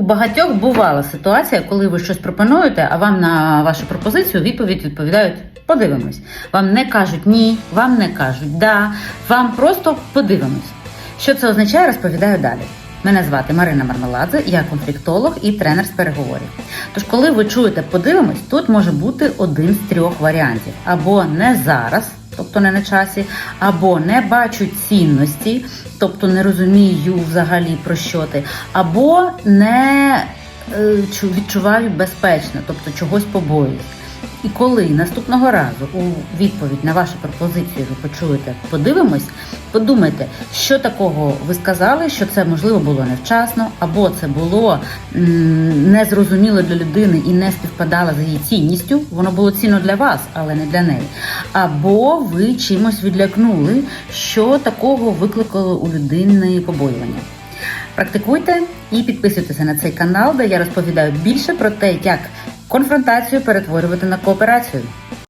У багатьох бувала ситуація, коли ви щось пропонуєте, а вам на вашу пропозицію відповідь відповідають подивимось. Вам не кажуть ні, вам не кажуть да, вам просто подивимось. Що це означає, розповідаю далі. Мене звати Марина Мармеладзе, я конфліктолог і тренер з переговорів. Тож, коли ви чуєте подивимось, тут може бути один з трьох варіантів: або не зараз, тобто не на часі, або не бачу цінності, тобто не розумію взагалі про що ти, або не е, чу- відчуваю безпечно, тобто чогось побоююсь. І коли наступного разу у відповідь на вашу пропозицію ви почуєте подивимось, подумайте, що такого ви сказали, що це можливо було невчасно, або це було незрозуміло для людини і не співпадало з її цінністю. Воно було цінно для вас, але не для неї. Або ви чимось відлякнули, що такого викликало у людини побоювання. Практикуйте і підписуйтеся на цей канал, де я розповідаю більше про те, як конфронтацію перетворювати на кооперацію.